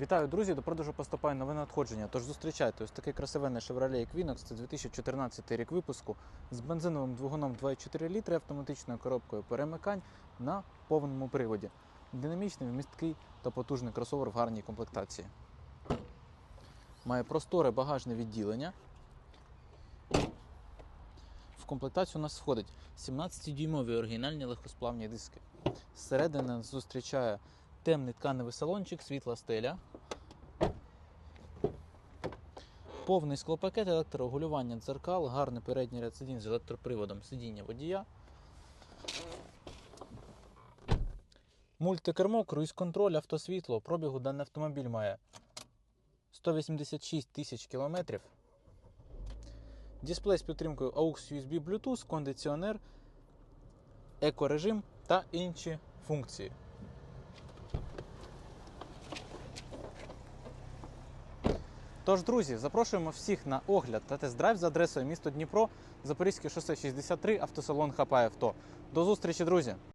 Вітаю, друзі! До продажу поступає нове надходження. Тож зустрічайте ось такий красивенний Chevrolet Equinox. Це 2014 рік випуску з бензиновим двигуном 2,4 літри автоматичною коробкою перемикань на повному приводі. Динамічний, вмісткий та потужний кросовер в гарній комплектації. Має просторе багажне відділення. В комплектацію у нас входить 17-дюймові оригінальні легкосплавні диски. Зсередини зустрічає темний тканевий салончик, світла стеля. Повний склопакет, електрорегулювання дзеркал, гарний передній ряд сидінь з електроприводом сидіння водія. Мультикермо, круїз-контроль, автосвітло. Пробігу даний автомобіль має 186 тисяч кілометрів. Дисплей з підтримкою AUX USB Bluetooth, кондиціонер, екорежим та інші функції. Тож, друзі, запрошуємо всіх на огляд та тест-драйв за адресою місто Дніпро, Запорізьке шосе 63, автосалон Хапай. До зустрічі, друзі!